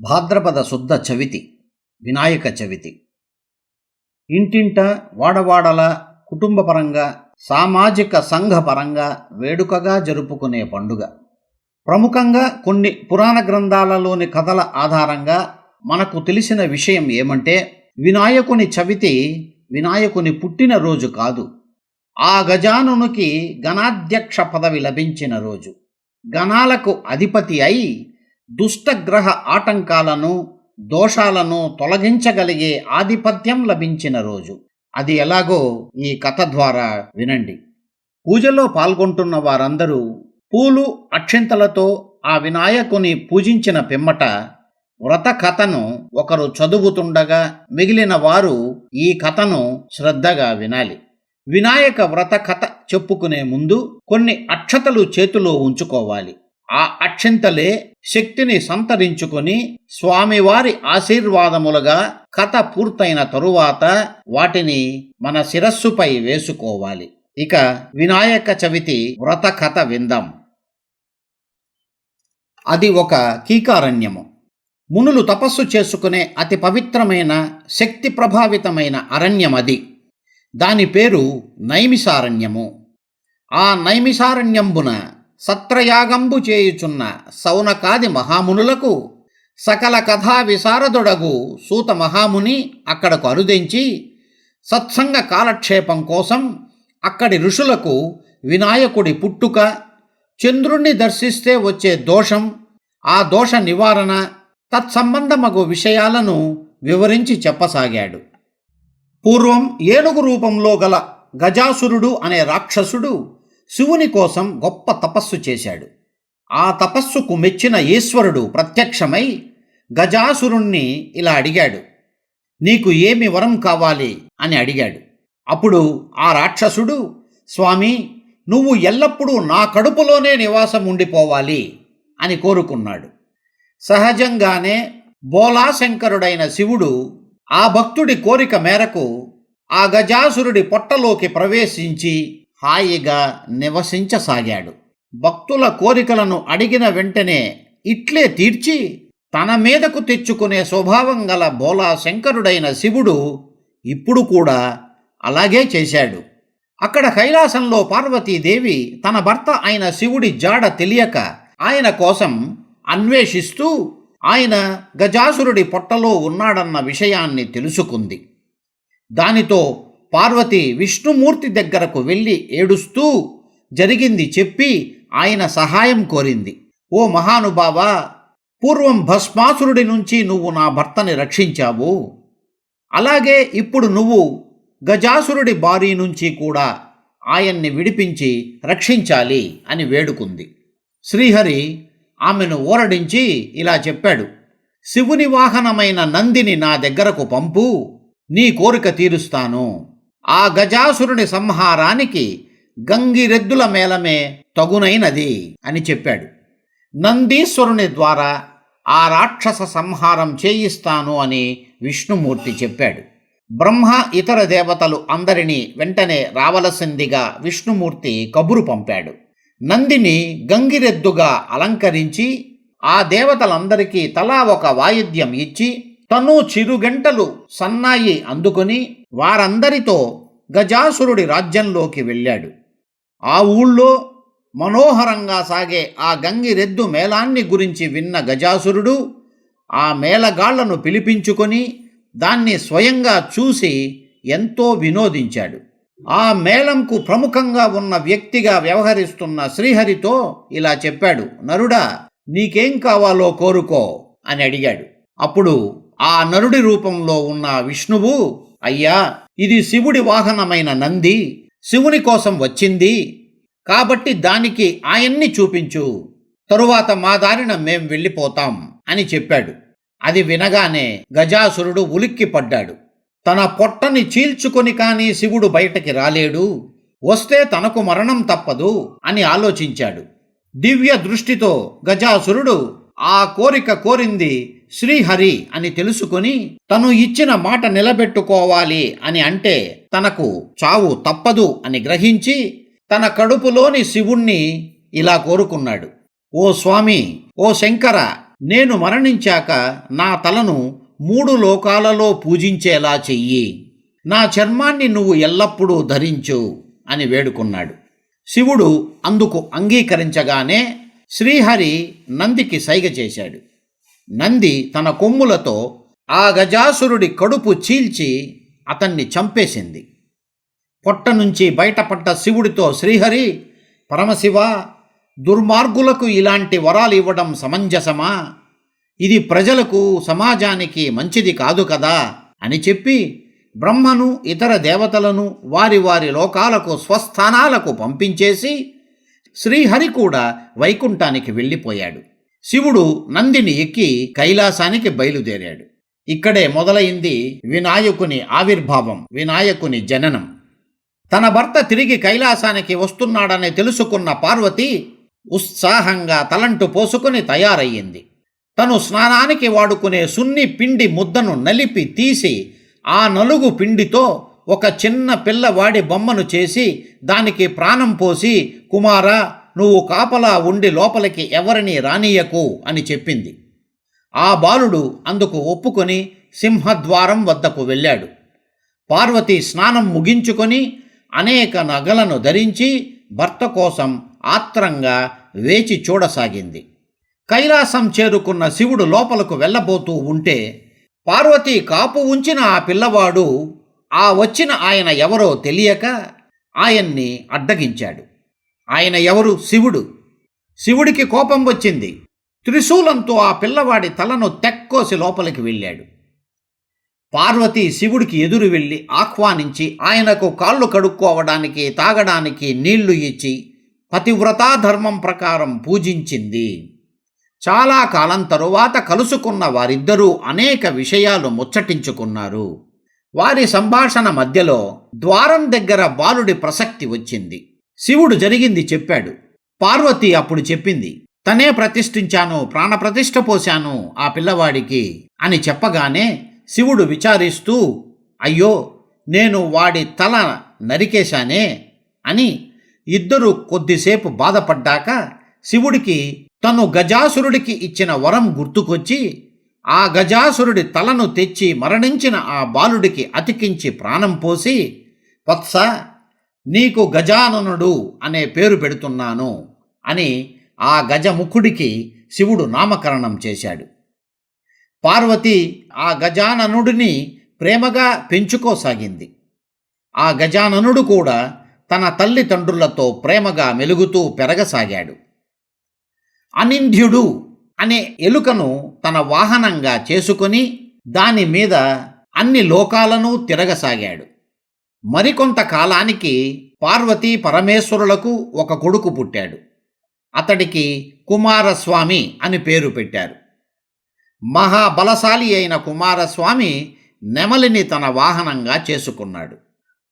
భాద్రపద శుద్ధ చవితి వినాయక చవితి. ఇంటింట వాడవాడల కుటుంబపరంగా సామాజిక సంఘపరంగా వేడుకగా జరుపుకునే పండుగ. ప్రముఖంగా కొన్ని పురాణ గ్రంథాలలోని కథల ఆధారంగా మనకు తెలిసిన విషయం ఏమంటే వినాయకుని చవితి వినాయకుని పుట్టినరోజు కాదు. ఆ గజానునికి గణాధ్యక్ష పదవి లభించిన రోజు. గణాలకు అధిపతి అయి దుష్టగ్రహ ఆటంకాలను దోషాలను తొలగించగలిగే ఆధిపత్యం లభించిన రోజు. అది ఎలాగో ఈ కథ ద్వారా వినండి. పూజలో పాల్గొంటున్న వారందరూ పూలు అక్షింతలతో ఆ వినాయకుని పూజించిన పిమ్మట వ్రత కథను ఒకరు చదువుతుండగా మిగిలిన వారు ఈ కథను శ్రద్ధగా వినాలి. వినాయక వ్రత కథ చెప్పుకునే ముందు కొన్ని అక్షతలు చేతిలో ఉంచుకోవాలి. ఆ అక్షింతలే శక్తిని సంతరించుకొని స్వామివారి ఆశీర్వాదములుగా కథ పూర్తయిన తరువాత వాటిని మన శిరస్సుపై వేసుకోవాలి. ఇక వినాయక చవితి వ్రత కథ విందాం. అది ఒక కీకారణ్యము. మునులు తపస్సు చేసుకునే అతి పవిత్రమైన శక్తి ప్రభావితమైన అరణ్యం అది దాని పేరు నైమిసారణ్యము. ఆ నైమిసారణ్యంబున సత్రయాగంబు చేయుచున్న సౌనకాది మహామునులకు సకల కథా విశారదుడగు సూత మహాముని అక్కడకు అనుదించి సత్సంగ కాలక్షేపం కోసం అక్కడి ఋషులకు వినాయకుడి పుట్టుక చంద్రుణ్ణి దర్శిస్తే వచ్చే దోషం ఆ దోష నివారణ తత్సంబంధమగు విషయాలను వివరించి చెప్పసాగాడు. పూర్వం ఏనుగు రూపంలో గల గజాసురుడు అనే రాక్షసుడు శివుని కోసం గొప్ప తపస్సు చేశాడు. ఆ తపస్సుకు మెచ్చిన ఈశ్వరుడు ప్రత్యక్షమై గజాసురుణ్ణి ఇలా అడిగాడు. నీకు ఏమి వరం కావాలి? అని అడిగాడు. అప్పుడు ఆ రాక్షసుడు స్వామి నువ్వు ఎల్లప్పుడూ నా కడుపులోనే నివాసం ఉండిపోవాలి అని కోరుకున్నాడు. సహజంగానే బోలాశంకరుడైన శివుడు ఆ భక్తుడి కోరిక మేరకు ఆ గజాసురుడి పొట్టలోకి ప్రవేశించి హాయిగా నివసించసాగాడు. భక్తుల కోరికలను అడిగిన వెంటనే ఇట్లే తీర్చి తన మీదకు తెచ్చుకునే స్వభావం గల బోలా శంకరుడైన శివుడు ఇప్పుడు కూడా అలాగే చేశాడు. అక్కడ కైలాసంలో పార్వతీదేవి తన భర్త అయిన శివుడి జాడ తెలియక ఆయన కోసం అన్వేషిస్తూ ఆయన గజాసురుడి పొట్టలో ఉన్నాడన్న విషయాన్ని తెలుసుకుంది. దానితో పార్వతి విష్ణుమూర్తి దగ్గరకు వెళ్ళి ఏడుస్తూ జరిగింది చెప్పి ఆయన సహాయం కోరింది. ఓ మహానుభావ పూర్వం భస్మాసురుడి నుంచి నువ్వు నా భర్తని రక్షించావు. అలాగే ఇప్పుడు నువ్వు గజాసురుడి బారి నుంచి కూడా ఆయన్ని విడిపించి రక్షించాలి అని వేడుకుంది. శ్రీహరి ఆమెను ఊరడించి ఇలా చెప్పాడు. శివుని వాహనమైన నందిని నా దగ్గరకు పంపు. నీ కోరిక తీరుస్తాను. ఆ గజాసురుని సంహారానికి గంగిరెద్దుల మేళమే తగునైనది అని చెప్పాడు. నందీశ్వరుని ద్వారా ఆ రాక్షస సంహారం చేయిస్తాను అని విష్ణుమూర్తి చెప్పాడు. బ్రహ్మ ఇతర దేవతలు అందరినీ వెంటనే రావలసిందిగా విష్ణుమూర్తి కబురు పంపాడు. నందిని గంగిరెద్దుగా అలంకరించి ఆ దేవతలందరికీ తలా ఒక వాయిద్యం ఇచ్చి తను చిరుగంటలు సన్నాయి అందుకొని వారందరితో గజాసురుడి రాజ్యంలోకి వెళ్ళాడు. ఆ ఊళ్ళో మనోహరంగా సాగే ఆ గంగిరెద్దు మేళాన్ని గురించి విన్న గజాసురుడు ఆ మేళగాళ్ళను పిలిపించుకొని దాన్ని స్వయంగా చూసి ఎంతో వినోదించాడు. ఆ మేళంకు ప్రముఖంగా ఉన్న వ్యక్తిగా వ్యవహరిస్తున్న శ్రీహరితో ఇలా చెప్పాడు నరుడా నీకేం కావాలో కోరుకో అని అడిగాడు. అప్పుడు ఆ నరుడి రూపంలో ఉన్న విష్ణువు అయ్యా ఇది శివుడి వాహనమైన నంది శివుని కోసం వచ్చింది. కాబట్టి దానికి ఆయన్ని చూపించు. తరువాత మా దారిన మేం వెళ్ళిపోతాం అని చెప్పాడు. అది వినగానే గజాసురుడు ఉలిక్కి పడ్డాడు. తన పొట్టని చీల్చుకొని కానీ శివుడు బయటకి రాలేడు. వస్తే తనకు మరణం తప్పదు అని ఆలోచించాడు. దివ్య దృష్టితో గజాసురుడు ఆ కోరిక కోరింది శ్రీహరి అని తెలుసుకొని తను ఇచ్చిన మాట నిలబెట్టుకోవాలి అని అంటే తనకు చావు తప్పదు అని గ్రహించి తన కడుపులోని శివుణ్ణి ఇలా కోరుకున్నాడు. ఓ స్వామి ఓ శంకర నేను మరణించాక నా తలను మూడు లోకాలలో పూజించేలా చెయ్యి. నా చర్మాన్ని నువ్వు ఎల్లప్పుడూ ధరించు అని వేడుకున్నాడు. శివుడు అందుకు అంగీకరించగానే శ్రీహరి నందికి సైగ చేశాడు. నంది తన కొమ్ములతో ఆ గజాసురుడి కడుపు చీల్చి అతన్ని చంపేసింది. పొట్ట నుంచి బయటపడ్డ శివుడితో శ్రీహరి పరమశివ దుర్మార్గులకు ఇలాంటి వరాలు ఇవ్వడం సమంజసమా? ఇది ప్రజలకు సమాజానికి మంచిది కాదు కదా? అని చెప్పి బ్రహ్మను ఇతర దేవతలను వారి వారి లోకాలకు స్వస్థానాలకు పంపించేసి శ్రీహరి కూడా వైకుంఠానికి వెళ్ళిపోయాడు. శివుడు నందిని ఎక్కి కైలాసానికి బయలుదేరాడు. ఇక్కడే మొదలైంది వినాయకుని ఆవిర్భావం వినాయకుని జననం. తన భర్త తిరిగి కైలాసానికి వస్తున్నాడని తెలుసుకున్న పార్వతి ఉత్సాహంగా తలంటు పోసుకుని తయారయ్యింది. తను స్నానానికి వాడుకునే సున్ని పిండి ముద్దను నలిపి తీసి ఆ నలుగు పిండితో ఒక చిన్న పిల్లవాడి బొమ్మను చేసి దానికి ప్రాణం పోసి కుమారా నువ్వు కాపలా ఉండి లోపలికి ఎవరిని రానియకు అని చెప్పింది. ఆ బాలుడు అందుకు ఒప్పుకొని సింహద్వారం వద్దకు వెళ్ళాడు. పార్వతి స్నానం ముగించుకొని అనేక నగలను ధరించి భర్త కోసం ఆత్రంగా వేచి చూడసాగింది. కైలాసం చేరుకున్న శివుడు లోపలకు వెళ్ళబోతూ ఉంటే పార్వతి కాపు ఉంచిన ఆ పిల్లవాడు ఆ వచ్చిన ఆయన ఎవరో తెలియక ఆయన్ని అడ్డగించాడు. ఆయన ఎవరు? శివుడు. శివుడికి కోపం వచ్చింది. త్రిశూలంతో ఆ పిల్లవాడి తలను తెక్కోసి లోపలికి వెళ్ళాడు. పార్వతి శివుడికి ఎదురు వెళ్ళి ఆహ్వానించి ఆయనకు కాళ్ళు కడుక్కోవడానికి తాగడానికి నీళ్ళు ఇచ్చి పతివ్రతా ధర్మం ప్రకారం పూజించింది. చాలా కాలం తరువాత కలుసుకున్న వారిద్దరూ అనేక విషయాలు ముచ్చటించుకున్నారు. వారి సంభాషణ మధ్యలో ద్వారం దగ్గర బాలుడి ప్రసక్తి వచ్చింది. శివుడు జరిగింది చెప్పాడు. పార్వతి అప్పుడు చెప్పింది తనే ప్రతిష్ఠించాను ప్రాణప్రతిష్ఠ పోశాను ఆ పిల్లవాడికి అని చెప్పగానే శివుడు విచారిస్తూ అయ్యో నేను వాడి తల నరికేశానే అని ఇద్దరు కొద్దిసేపు బాధపడ్డాక శివుడికి తను గజాసురుడికి ఇచ్చిన వరం గుర్తుకొచ్చి ఆ గజాసురుడి తలను తెచ్చి మరణించిన ఆ బాలుడికి అతికించి ప్రాణం పోసి వత్స నీకు గజాననుడు అనే పేరు పెడుతున్నాను అని ఆ గజముఖుడికి శివుడు నామకరణం చేశాడు. పార్వతి ఆ గజాననుడిని ప్రేమగా పెంచుకోసాగింది. ఆ గజాననుడు కూడా తన తల్లిదండ్రులతో ప్రేమగా మెలుగుతూ పెరగసాగాడు. అనింద్యుడు అనే ఎలుకను తన వాహనంగా చేసుకొని దాని మీద అన్ని లోకాలను తిరగసాగాడు. మరికొంత కాలానికి పార్వతీ పరమేశ్వరులకు ఒక కొడుకు పుట్టాడు. అతడికి కుమారస్వామి అని పేరు పెట్టారు. మహాబలశాలి అయిన కుమారస్వామి నెమలిని తన వాహనంగా చేసుకున్నాడు.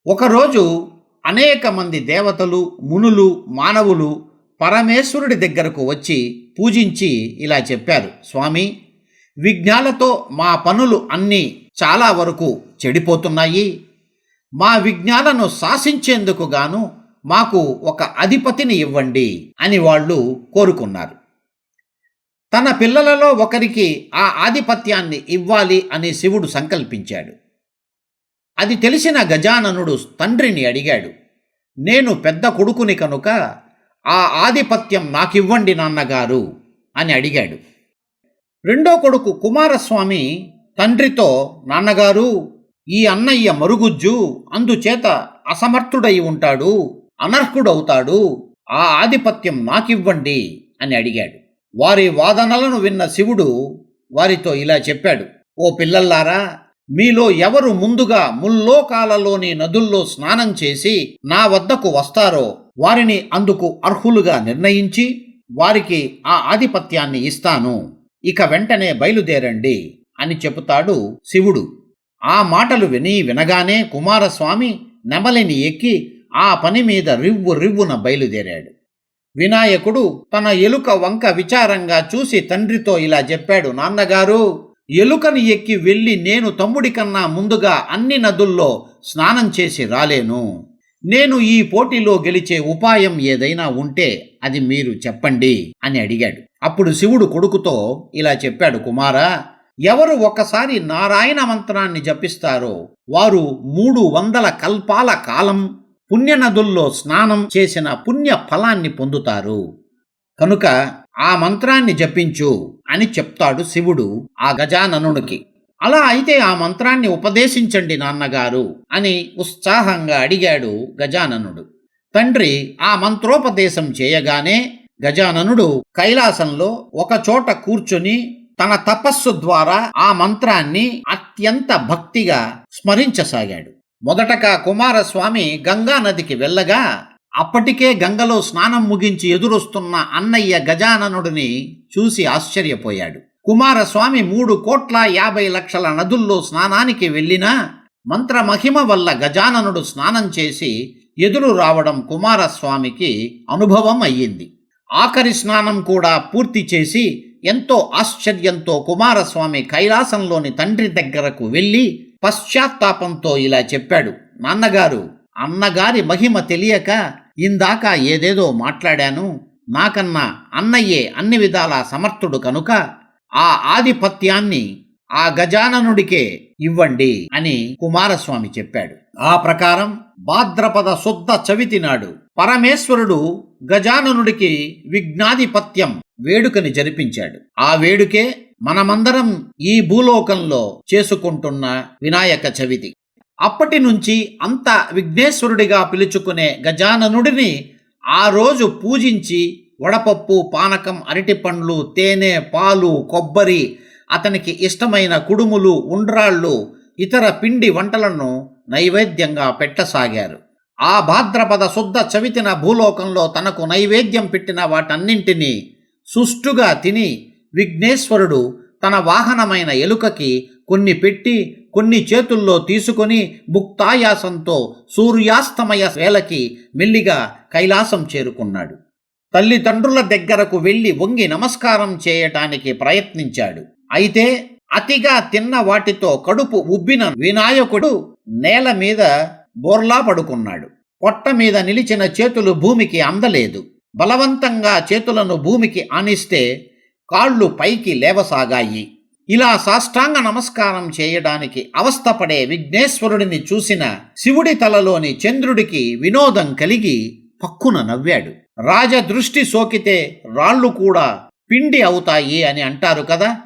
ఒకరోజు అనేక మంది దేవతలు మునులు మానవులు పరమేశ్వరుడి దగ్గరకు వచ్చి పూజించి ఇలా చెప్పారు స్వామి విఘ్నాలతో మా పనులు అన్నీ చాలా వరకు చెడిపోతున్నాయి. మా విజ్ఞానను శాసించేందుకు గాను మాకు ఒక అధిపతిని ఇవ్వండి అని వాళ్ళు కోరుకున్నారు. తన పిల్లలలో ఒకరికి ఆ ఆధిపత్యాన్ని ఇవ్వాలి అని శివుడు సంకల్పించాడు. అది తెలిసిన గజాననుడు తండ్రిని అడిగాడు నేను పెద్ద కొడుకుని కనుక ఆ ఆధిపత్యం నాకివ్వండి నాన్నగారు అని అడిగాడు. రెండో కొడుకు కుమారస్వామి తండ్రితో నాన్నగారు ఈ అన్నయ్య మరుగుజ్జు అందుచేత అసమర్థుడై ఉంటాడు అనర్హుడవుతాడు ఆ ఆధిపత్యం నాకివ్వండి అని అడిగాడు. వారి వాదనలను విన్న శివుడు వారితో ఇలా చెప్పాడు. ఓ పిల్లల్లారా మీలో ఎవరు ముందుగా ముల్లోకాలలోని నదుల్లో స్నానం చేసి నా వద్దకు వస్తారో వారిని అందుకు అర్హులుగా నిర్ణయించి వారికి ఆ ఆధిపత్యాన్ని ఇస్తాను. ఇక వెంటనే బయలుదేరండి అని చెబుతాడు శివుడు. ఆ మాటలు విని వినగానే కుమారస్వామి నెమలిని ఎక్కి ఆ పని మీద రివ్వు రివ్వున బయలుదేరాడు. వినాయకుడు తన ఎలుక వంక విచారంగా చూసి తండ్రితో ఇలా చెప్పాడు నాన్నగారు ఎలుకని ఎక్కి వెళ్ళి నేను తమ్ముడి కన్నా ముందుగా అన్ని నదుల్లో స్నానం చేసి రాలేను. నేను ఈ పోటీలో గెలిచే ఉపాయం ఏదైనా ఉంటే అది మీరు చెప్పండి అని అడిగాడు. అప్పుడు శివుడు కొడుకుతో ఇలా చెప్పాడు కుమారా ఎవరు ఒకసారి నారాయణ మంత్రాన్ని జపిస్తారో వారు మూడు వందల కల్పాల కాలం పుణ్యనదుల్లో స్నానం చేసిన పుణ్య ఫలాన్ని పొందుతారు. కనుక ఆ మంత్రాన్ని జపించు అని చెప్తాడు శివుడు ఆ గజాననుడికి అలా అయితే ఆ మంత్రాన్ని ఉపదేశించండి నాన్నగారు అని ఉత్సాహంగా అడిగాడు గజాననుడు. తండ్రి ఆ మంత్రోపదేశం చేయగానే గజాననుడు కైలాసంలో ఒకచోట కూర్చుని తన తపస్సు ద్వారా ఆ మంత్రాన్ని అత్యంత భక్తిగా స్మరించసాగాడు. మొదటగా కుమారస్వామి గంగా నదికి వెళ్ళగా అప్పటికే గంగలో స్నానం ముగించి ఎదురొస్తున్న అన్నయ్య గజాననుడిని చూసి ఆశ్చర్యపోయాడు. కుమారస్వామి మూడు కోట్ల యాభై లక్షల నదుల్లో స్నానానికి వెళ్ళినా మంత్రమహిమ వల్ల గజాననుడు స్నానం చేసి ఎదురు రావడం కుమారస్వామికి అనుభవం అయ్యింది. ఆఖరి స్నానం కూడా పూర్తి చేసి ఎంతో ఆశ్చర్యంతో కుమారస్వామి కైలాసంలోని తండ్రి దగ్గరకు వెళ్ళి పశ్చాత్తాపంతో ఇలా చెప్పాడు. నాన్నగారు అన్నగారి మహిమ తెలియక ఇందాక ఏదేదో మాట్లాడాను నాకన్నా అన్నయ్యే అన్ని విధాల సమర్థుడు కనుక ఆ ఆధిపత్యాన్ని ఆ గజాననుడికే ఇవ్వండి అని కుమారస్వామి చెప్పాడు. ఆ ప్రకారం భాద్రపద శుద్ధ చవితి నాడు పరమేశ్వరుడు గజాననుడికి విఘ్నాధిపత్యం వేడుకని జరిపించాడు. ఆ వేడుకే మనమందరం ఈ భూలోకంలో చేసుకుంటున్న వినాయక చవితి. అప్పటి నుంచి అంత విఘ్నేశ్వరుడిగా పిలుచుకునే గజాననుడిని ఆ రోజు పూజించి వడపప్పు పానకం అరటిపండ్లు తేనె పాలు కొబ్బరి అతనికి ఇష్టమైన కుడుములు ఉండ్రాళ్ళు ఇతర పిండి వంటలను నైవేద్యంగా పెట్టసాగారు. ఆ భాద్రపద శుద్ధ చవితిన భూలోకంలో తనకు నైవేద్యం పెట్టిన వాటన్నింటినీ సుష్టుగా తిని విఘ్నేశ్వరుడు తన వాహనమైన ఎలుకకి కొన్ని పెట్టి కొన్ని చేతుల్లో తీసుకొని ముక్తాయాసంతో సూర్యాస్తమయ వేళకి మెల్లిగా కైలాసం చేరుకున్నాడు. తల్లిదండ్రుల దగ్గరకు వెళ్ళి వంగి నమస్కారం చేయటానికి ప్రయత్నించాడు. అయితే అతిగా తిన్న వాటితో కడుపు ఉబ్బిన వినాయకుడు నేల మీద బోర్లా పడుకున్నాడు. పొట్ట మీద నిలిచిన చేతులు భూమికి అందలేదు. బలవంతంగా చేతులను భూమికి ఆనిస్తే కాళ్ళు పైకి లేవసాగాయి. ఇలా సాష్టాంగ నమస్కారం చేయడానికి అవస్థపడే విఘ్నేశ్వరుడిని చూసిన శివుడి తలలోని చంద్రుడికి వినోదం కలిగి పక్కున నవ్వాడు. రాజదృష్టి సోకితే రాళ్ళు కూడా పిండి అవుతాయి అని అంటారు కదా?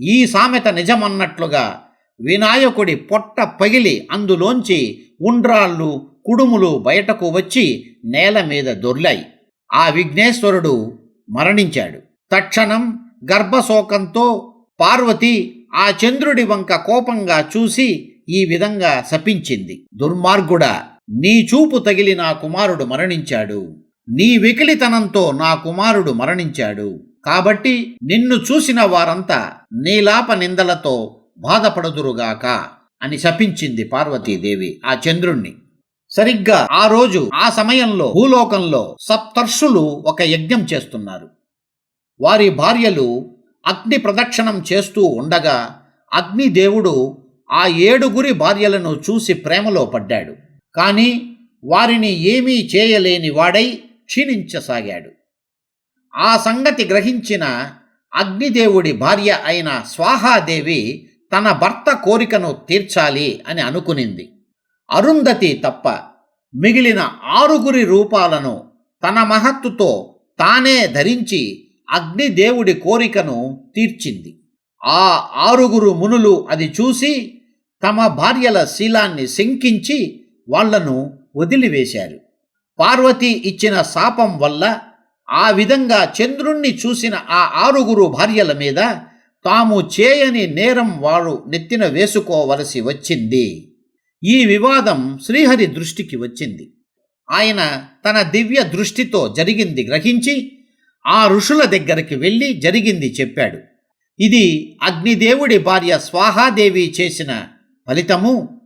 ఈ సామెత నిజమన్నట్లుగా వినాయకుడి పొట్ట పగిలి అందులోంచి ఉండ్రాళ్ళు కుడుములు బయటకు వచ్చి నేల మీద దొర్లాయి. ఆ విఘ్నేశ్వరుడు మరణించాడు. తక్షణం గర్భశోకంతో పార్వతి ఆ చంద్రుడి వంక కోపంగా చూసి ఈ విధంగా శపించింది. దుర్మార్గుడా నీ చూపు తగిలి నా కుమారుడు మరణించాడు. నీ వికిలితనంతో నా కుమారుడు మరణించాడు. కాబట్టి నిన్ను చూసిన వారంతా నీలాప నిందలతో బాధపడదురుగాక అని శపించింది పార్వతీదేవి ఆ చంద్రుణ్ణి. సరిగ్గా ఆ రోజు ఆ సమయంలో భూలోకంలో సప్తర్షులు ఒక యజ్ఞం చేస్తున్నారు. వారి భార్యలు అగ్ని ప్రదక్షిణం చేస్తూ ఉండగా అగ్నిదేవుడు ఆ ఏడుగురి భార్యలను చూసి ప్రేమలో పడ్డాడు. కానీ వారిని ఏమీ చేయలేని వాడై క్షీణించసాగాడు. ఆ సంగతి గ్రహించిన అగ్నిదేవుడి భార్య అయిన స్వాహాదేవి తన భర్త కోరికను తీర్చాలి అని అనుకునింది. అరుంధతి తప్ప మిగిలిన ఆరుగురి రూపాలను తన మహత్తుతో తానే ధరించి అగ్నిదేవుడి కోరికను తీర్చింది. ఆ ఆరుగురు మునులు అది చూసి తమ భార్యల శీలాన్ని శంకించి వాళ్ళను వదిలివేశారు. పార్వతి ఇచ్చిన శాపం వల్ల ఆ విధంగా చంద్రుణ్ణి చూసిన ఆ ఆరుగురు భార్యల మీద తాము చేయని నేరం వారు నెత్తిన వేసుకోవలసి వచ్చింది. ఈ వివాదం శ్రీహరి దృష్టికి వచ్చింది. ఆయన తన దివ్య దృష్టితో జరిగింది గ్రహించి ఆ ఋషుల దగ్గరికి వెళ్ళి జరిగింది చెప్పాడు. ఇది అగ్నిదేవుడి భార్య స్వాహాదేవి చేసిన ఫలితము.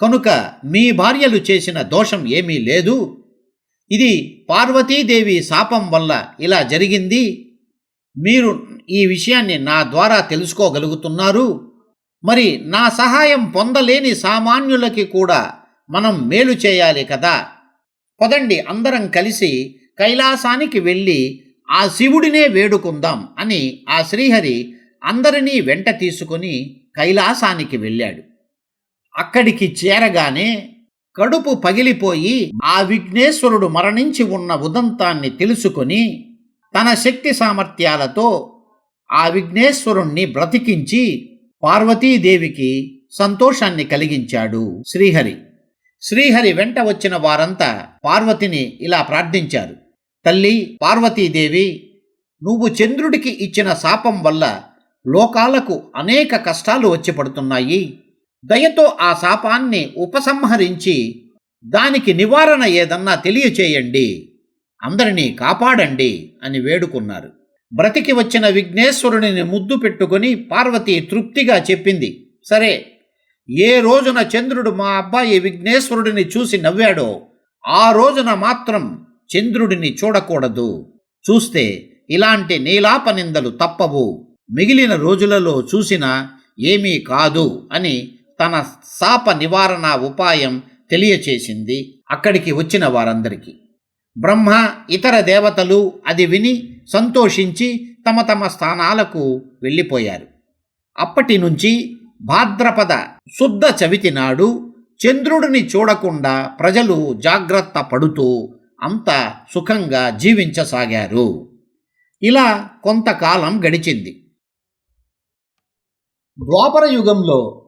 కనుక మీ భార్యలు చేసిన దోషం ఏమీ లేదు. ఇది పార్వతీదేవి శాపం వల్ల ఇలా జరిగింది. మీరు ఈ విషయాన్ని నా ద్వారా తెలుసుకోగలుగుతున్నారు. మరి నా సహాయం పొందలేని సామాన్యులకి కూడా మనం మేలు చేయాలి కదా. పదండి అందరం కలిసి కైలాసానికి వెళ్ళి ఆ శివుడినే వేడుకుందాం అని ఆ శ్రీహరి అందరినీ వెంట తీసుకుని కైలాసానికి వెళ్ళాడు. అక్కడికి చేరగానే కడుపు పగిలిపోయి ఆ విఘ్నేశ్వరుడు మరణించి ఉన్న ఉదంతాన్ని తెలుసుకొని తన శక్తి సామర్థ్యాలతో ఆ విఘ్నేశ్వరుణ్ణి బ్రతికించి పార్వతీదేవికి సంతోషాన్ని కలిగించాడు శ్రీహరి. శ్రీహరి వెంట వచ్చిన వారంతా పార్వతిని ఇలా ప్రార్థించారు. తల్లి పార్వతీదేవి నువ్వు చంద్రుడికి ఇచ్చిన శాపం వల్ల లోకాలకు అనేక కష్టాలు వచ్చి పడుతున్నాయి. దయతో ఆ శాపాన్ని ఉపసంహరించి దానికి నివారణ ఏదన్నా తెలియచేయండి. అందరినీ కాపాడండి అని వేడుకున్నారు. బ్రతికి వచ్చిన విఘ్నేశ్వరుడిని ముద్దు పెట్టుకొని పార్వతి తృప్తిగా చెప్పింది. సరే ఏ రోజున చంద్రుడు మా అబ్బాయి విఘ్నేశ్వరుడిని చూసి నవ్వాడో ఆ రోజున మాత్రం చంద్రుడిని చూడకూడదు. చూస్తే ఇలాంటి నీలాప నిందలు తప్పవు. మిగిలిన రోజులలో చూసినా ఏమీ కాదు అని తన శాప నివారణ ఉపాయం తెలియచేసింది అక్కడికి వచ్చిన వారందరికీ. బ్రహ్మ ఇతర దేవతలు అది విని సంతోషించి తమ తమ స్థానాలకు వెళ్ళిపోయారు. అప్పటి నుంచి భాద్రపద శుద్ధ చవితి నాడు చంద్రుడిని చూడకుండా ప్రజలు జాగ్రత్త పడుతూ అంత సుఖంగా జీవించసాగారు. ఇలా కొంతకాలం గడిచింది. ద్వాపర యుగంలో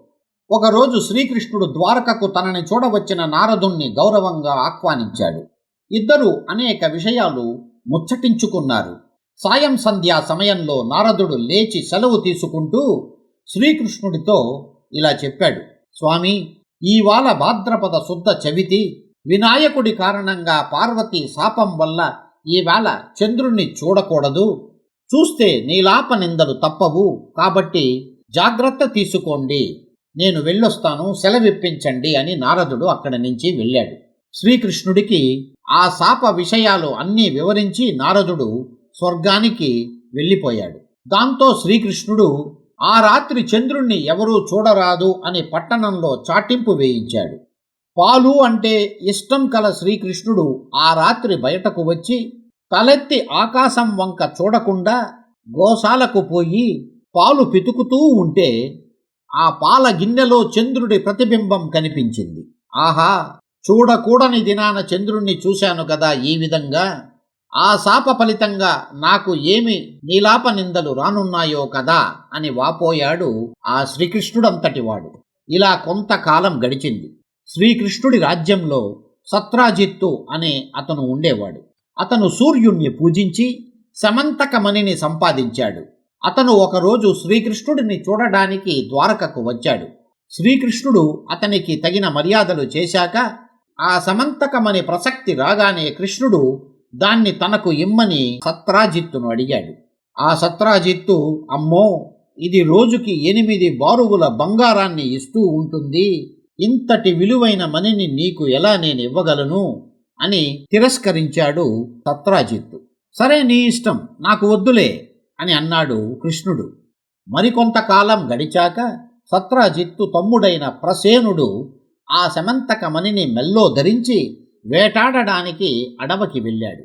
ఒకరోజు శ్రీకృష్ణుడు ద్వారకకు తనని చూడవచ్చిన నారదుణ్ణి గౌరవంగా ఆహ్వానించాడు. ఇద్దరు అనేక విషయాలు ముచ్చటించుకున్నారు. సాయం సంధ్యా సమయంలో నారదుడు లేచి సెలవు తీసుకుంటూ శ్రీకృష్ణుడితో ఇలా చెప్పాడు స్వామి ఈవాళ భాద్రపద శుద్ధ చవితి వినాయకుడి కారణంగా పార్వతి శాపం వల్ల ఈవేళ చంద్రుణ్ణి చూడకూడదు. చూస్తే నీలాప నిందలు తప్పవు. కాబట్టి జాగ్రత్త తీసుకోండి. నేను వెళ్ళొస్తాను సెలవిప్పించండి అని నారదుడు అక్కడి నుంచి వెళ్ళాడు. శ్రీకృష్ణుడికి ఆ శాప విషయాలు అన్నీ వివరించి నారదుడు స్వర్గానికి వెళ్ళిపోయాడు. దాంతో శ్రీకృష్ణుడు ఆ రాత్రి చంద్రుణ్ణి ఎవరూ చూడరాదు అని పట్టణంలో చాటింపు వేయించాడు. పాలు అంటే ఇష్టం కల శ్రీకృష్ణుడు ఆ రాత్రి బయటకు వచ్చి తలెత్తి ఆకాశం వంక చూడకుండా గోశాలకు పోయి పాలు పితుకుతూ ఉంటే ఆ పాల గిన్నెలో చంద్రుడి ప్రతిబింబం కనిపించింది. ఆహా! చూడకూడని దినాన చంద్రుణ్ణి చూశాను కదా ఈ విధంగా. ఆ శాప ఫలితంగా నాకు ఏమి నీలాప నిందలు రానున్నాయో కదా అని వాపోయాడు ఆ శ్రీకృష్ణుడంతటివాడు. ఇలా కొంతకాలం గడిచింది. శ్రీకృష్ణుడి రాజ్యంలో సత్రాజిత్తు అనే అతను ఉండేవాడు. అతను సూర్యుణ్ణి పూజించి సమంతకమణిని సంపాదించాడు. అతను ఒకరోజు శ్రీకృష్ణుడిని చూడడానికి ద్వారకకు వచ్చాడు. శ్రీకృష్ణుడు అతనికి తగిన మర్యాదలు చేశాక ఆ సమంతకమని ప్రసక్తి రాగానే కృష్ణుడు దాన్ని తనకు ఇమ్మని సత్రాజిత్తును అడిగాడు. ఆ సత్రాజిత్తు అమ్మో ఇది రోజుకి ఎనిమిది బారువుల బంగారాన్ని ఇస్తూ ఉంటుంది. ఇంతటి విలువైన మనిని నీకు ఎలా నేను ఇవ్వగలను? అని తిరస్కరించాడు సత్రాజిత్తు. సరే నీ ఇష్టం నాకు వద్దులే అని అన్నాడు కృష్ణుడు. మరికొంతకాలం గడిచాక సత్రాజిత్తు తమ్ముడైన ప్రసేనుడు ఆ శమంతకమణిని మెల్లో ధరించి వేటాడడానికి అడవికి వెళ్ళాడు.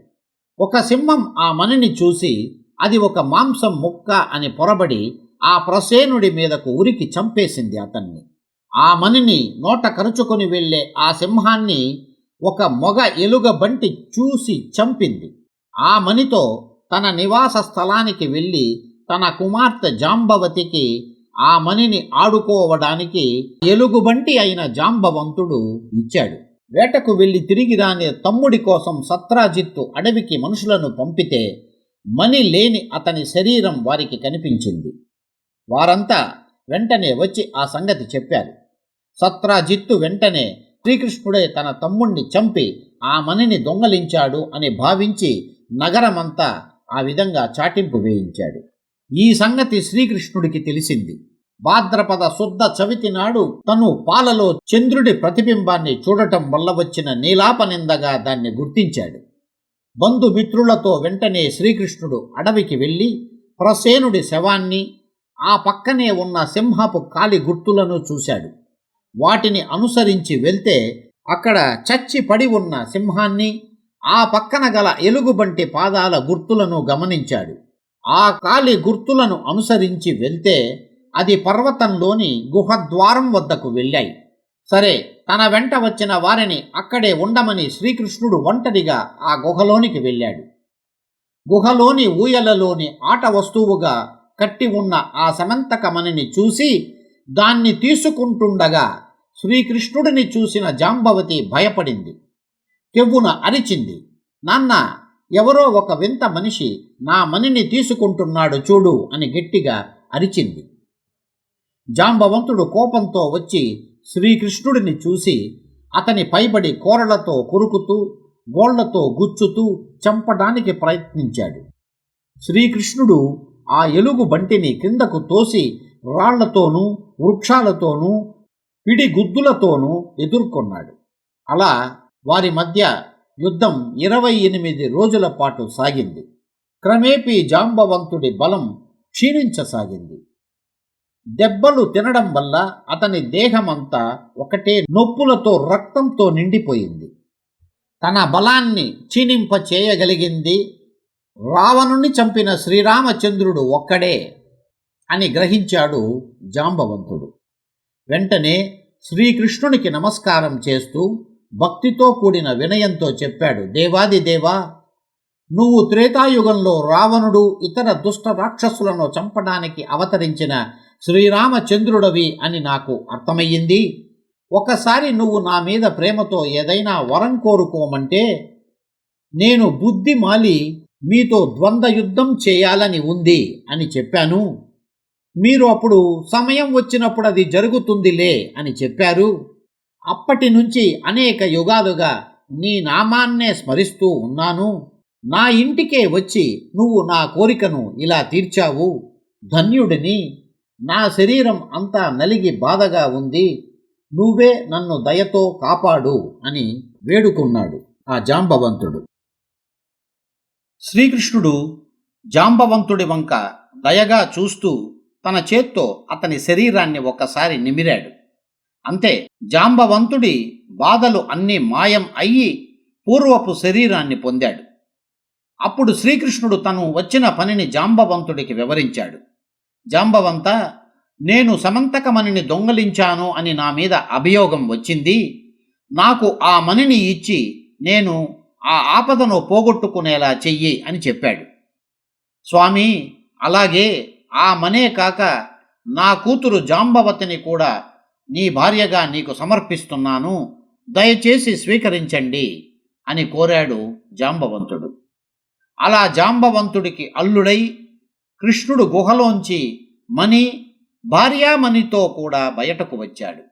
ఒక సింహం ఆ మణిని చూసి అది ఒక మాంసం ముక్క అని పొరబడి ఆ ప్రసేనుడి మీదకు ఉరికి చంపేసింది అతన్ని. ఆ మణిని నోట కరుచుకొని వెళ్ళే ఆ సింహాన్ని ఒక మొగ ఎలుగ బంటి చూసి చంపింది. ఆ మణితో తన నివాస స్థలానికి వెళ్ళి తన కుమార్తె జాంబవతికి ఆ మణిని ఆడుకోవడానికి ఎలుగుబంటి అయిన జాంబవంతుడు ఇచ్చాడు. వేటకు వెళ్ళి తిరిగి రాని తమ్ముడి కోసం సత్రాజిత్తు అడవికి మనుషులను పంపితే మణి లేని అతని శరీరం వారికి కనిపించింది. వారంతా వెంటనే వచ్చి ఆ సంగతి చెప్పారు సత్రాజిత్తు వెంటనే శ్రీకృష్ణుడే తన తమ్ముణ్ణి చంపి ఆ మణిని దొంగలించాడు అని భావించి నగరమంతా ఆ విధంగా చాటింపు వేయించాడు. ఈ సంగతి శ్రీకృష్ణుడికి తెలిసింది. భాద్రపద శుద్ధ చవితి నాడు తను పాలలో చంద్రుడి ప్రతిబింబాన్ని చూడటం వల్ల వచ్చిన నీలాపనిందగా దాన్ని గుర్తించాడు. బంధుమిత్రులతో వెంటనే శ్రీకృష్ణుడు అడవికి వెళ్ళి ప్రసేనుడి శవాన్ని ఆ పక్కనే ఉన్న సింహపు కాలి గుర్తులను చూశాడు. వాటిని అనుసరించి వెళ్తే అక్కడ చచ్చి పడి ఉన్న సింహాన్ని ఆ పక్కన గల ఎలుగుబంటి పాదాల గుర్తులను గమనించాడు. ఆ కాలి గుర్తులను అనుసరించి వెళ్తే అది పర్వతంలోని గుహద్వారం వద్దకు వెళ్ళాయి. సరే తన వెంట వచ్చిన వారిని అక్కడే ఉండమని శ్రీకృష్ణుడు ఒంటరిగా ఆ గుహలోనికి వెళ్ళాడు. గుహలోని ఊయలలోని ఆట వస్తువుగా కట్టి ఉన్న ఆ సమంతకమణిని చూసి దాన్ని తీసుకుంటుండగా శ్రీకృష్ణుడిని చూసిన జాంబవతి భయపడింది. కెవ్వున అరిచింది నాన్న ఎవరో ఒక వింత మనిషి నా మణిని తీసుకుంటున్నాడు చూడు అని గట్టిగా అరిచింది. జాంబవంతుడు కోపంతో వచ్చి శ్రీకృష్ణుడిని చూసి అతని పైబడి కోరలతో కొరుకుతూ గోళ్ళతో గుచ్చుతూ చంపడానికి ప్రయత్నించాడు. శ్రీకృష్ణుడు ఆ ఎలుగు బంటిని కిందకు తోసి రాళ్ళతోనూ వృక్షాలతోనూ పిడి గుద్దులతోనూ ఎదుర్కొన్నాడు. అలా వారి మధ్య యుద్ధం ఇరవై ఎనిమిది రోజుల పాటు సాగింది. క్రమేపీ జాంబవంతుడి బలం క్షీణించసాగింది. దెబ్బలు తినడం వల్ల అతని దేహమంతా ఒకటే నొప్పులతో రక్తంతో నిండిపోయింది. తన బలాన్ని క్షీణింప చేయగలిగింది రావణుణ్ణి చంపిన శ్రీరామచంద్రుడు ఒక్కడే అని గ్రహించాడు జాంబవంతుడు. వెంటనే శ్రీకృష్ణునికి నమస్కారం చేస్తూ భక్తితో కూడిన వినయంతో చెప్పాడు దేవాది దేవా నువ్వు త్రేతాయుగంలో రావణుడు ఇతర దుష్ట రాక్షసులను చంపడానికి అవతరించిన శ్రీరామచంద్రుడవి అని నాకు అర్థమయ్యింది. ఒకసారి నువ్వు నా మీద ప్రేమతో ఏదైనా వరం కోరుకోమంటే నేను బుద్ధి మాలి మీతో ద్వంద్వ యుద్ధం చేయాలని ఉంది అని చెప్పాను. మీరు అప్పుడు సమయం వచ్చినప్పుడు అది జరుగుతుందిలే అని చెప్పారు. అప్పటి నుంచి అనేక యుగాలుగా నీ నామాన్నే స్మరిస్తూ ఉన్నాను. నా ఇంటికే వచ్చి నువ్వు నా కోరికను ఇలా తీర్చావు. ధన్యుడిని. నా శరీరం అంతా నలిగి బాధగా ఉంది. నువ్వే నన్ను దయతో కాపాడు అని వేడుకున్నాడు ఆ జాంబవంతుడు. శ్రీకృష్ణుడు జాంబవంతుడి వంక దయగా చూస్తూ తన చేత్తో అతని శరీరాన్ని ఒకసారి నిమిరాడు. అంతే జాంబవంతుడి బాధలు అన్నీ మాయం అయ్యి పూర్వపు శరీరాన్ని పొందాడు. అప్పుడు శ్రీకృష్ణుడు తను వచ్చిన పనిని జాంబవంతుడికి వివరించాడు. జాంబవంత నేను సమంతకమణిని దొంగలించాను అని నా మీద అభియోగం వచ్చింది. నాకు ఆ మణిని ఇచ్చి నేను ఆ ఆపదను పోగొట్టుకునేలా చెయ్యి అని చెప్పాడు. స్వామి అలాగే ఆ మనే కాక నా కూతురు జాంబవతిని కూడా నీ భార్యగా నీకు సమర్పిస్తున్నాను. దయచేసి స్వీకరించండి అని కోరాడు జాంబవంతుడు. అలా జాంబవంతుడికి అల్లుడై కృష్ణుడు గుహలోంచి మణి భార్యామణితో కూడా బయటకు వచ్చాడు.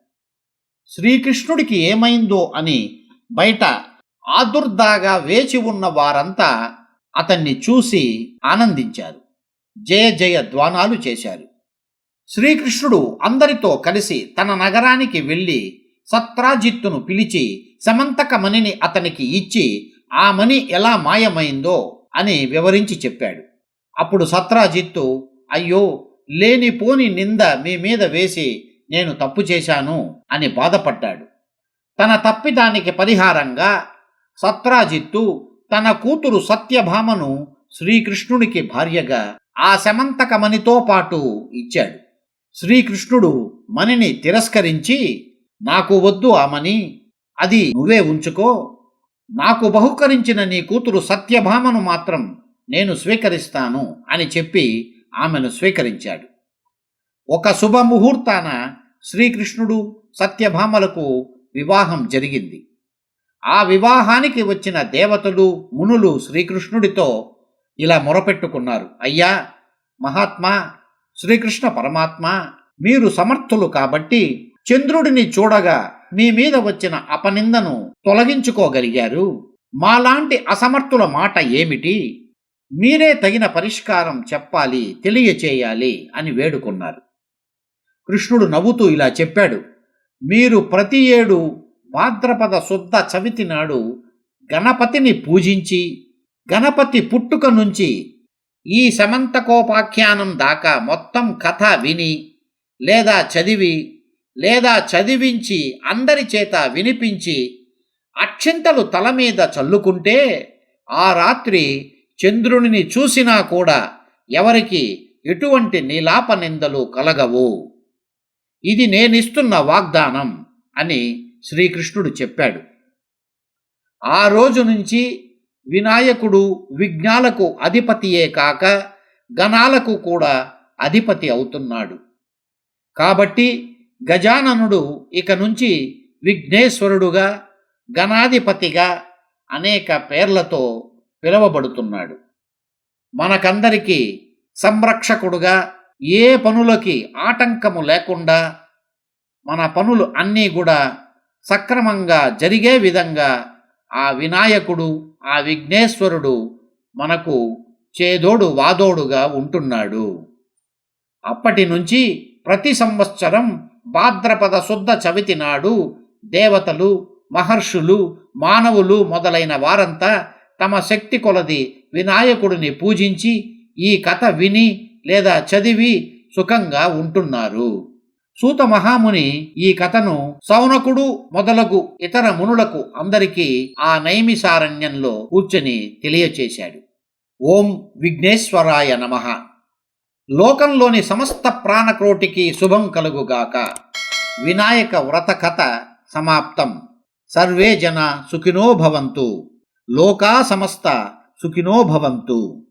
శ్రీకృష్ణుడికి ఏమైందో అని బయట ఆదుర్దాగా వేచి ఉన్న వారంతా అతన్ని చూసి ఆనందించారు. జయ జయ ధ్వానాలు చేశారు. శ్రీకృష్ణుడు అందరితో కలిసి తన నగరానికి వెళ్ళి సత్రాజిత్తును పిలిచి సమంతక మణిని అతనికి ఇచ్చి ఆ మణి ఎలా మాయమైందో అని వివరించి చెప్పాడు. అప్పుడు సత్రాజిత్తు అయ్యో లేనిపోని నింద మీ మీద వేసి నేను తప్పు చేశాను అని బాధపడ్డాడు. తన తప్పిదానికి పరిహారంగా సత్రాజిత్తు తన కూతురు సత్యభామను శ్రీకృష్ణునికి భార్యగా ఆ శమంతక మణితో పాటు ఇచ్చాడు. శ్రీకృష్ణుడు మణిని తిరస్కరించి నాకు వద్దు ఆ మణి అది నువ్వే ఉంచుకో. నాకు బహుకరించిన నీ కూతురు సత్యభామను మాత్రం నేను స్వీకరిస్తాను అని చెప్పి ఆమెను స్వీకరించాడు. ఒక శుభముహూర్తాన శ్రీకృష్ణుడు సత్యభామలకు వివాహం జరిగింది. ఆ వివాహానికి వచ్చిన దేవతలు మునులు శ్రీకృష్ణుడితో ఇలా మొరపెట్టుకున్నారు. అయ్యా మహాత్మా శ్రీకృష్ణ పరమాత్మ మీరు సమర్థులు కాబట్టి చంద్రుడిని చూడగా మీ మీద వచ్చిన అపనిందను తొలగించుకోగలిగారు. మాలాంటి అసమర్థుల మాట ఏమిటి? మీరే తగిన పరిష్కారం చెప్పాలి తెలియచేయాలి అని వేడుకున్నారు. కృష్ణుడు నవ్వుతూ ఇలా చెప్పాడు. మీరు ప్రతి ఏడు భాద్రపద శుద్ధ చవితి నాడు గణపతిని పూజించి గణపతి పుట్టుక నుంచి ఈ సమంతకోపాఖ్యానం దాకా మొత్తం కథ విని లేదా చదివి లేదా చదివించి అందరి చేత వినిపించి అక్షింతలు తల మీద చల్లుకుంటే ఆ రాత్రి చంద్రునిని చూసినా కూడా ఎవరికి ఎటువంటి నిలాప నిందలు కలగవు. ఇది నేనిస్తున్న వాగ్దానం అని శ్రీకృష్ణుడు చెప్పాడు. ఆ రోజు నుంచి వినాయకుడు విఘ్నాలకు అధిపతియే కాక గణాలకు కూడా అధిపతి అవుతున్నాడు. కాబట్టి గజాననుడు ఇక నుంచి విఘ్నేశ్వరుడుగా గణాధిపతిగా అనేక పేర్లతో పిలువబడుతున్నాడు. మనకందరికీ సంరక్షకుడుగా ఏ పనులకి ఆటంకము లేకుండా మన పనులు అన్నీ కూడా సక్రమంగా జరిగే విధంగా ఆ వినాయకుడు ఆ విఘ్నేశ్వరుడు మనకు చేదోడు వాదోడుగా ఉంటున్నాడు. అప్పటి నుంచి ప్రతి సంవత్సరం భాద్రపద శుద్ధ చవితి నాడు దేవతలు మహర్షులు మానవులు మొదలైన వారంతా తమ శక్తి కొలది వినాయకుడిని పూజించి ఈ కథ విని లేదా చదివి సుఖంగా ఉంటున్నారు. సూత మహాముని ఈ కథను సౌనకుడు మొదలగు ఇతర మునులకు అందరికీ ఆ నైమిసారణ్యంలో కూర్చొని తెలియచేశాడు. ఓం విఘ్నేశ్వరాయ నమః. లోకంలోని సమస్త ప్రాణకోటికి శుభం కలుగుగాక. వినాయక వ్రత కథ సమాప్తం. సర్వే జన సుఖినో భవంతు. లోకా సమస్త సుఖినో భవంతు.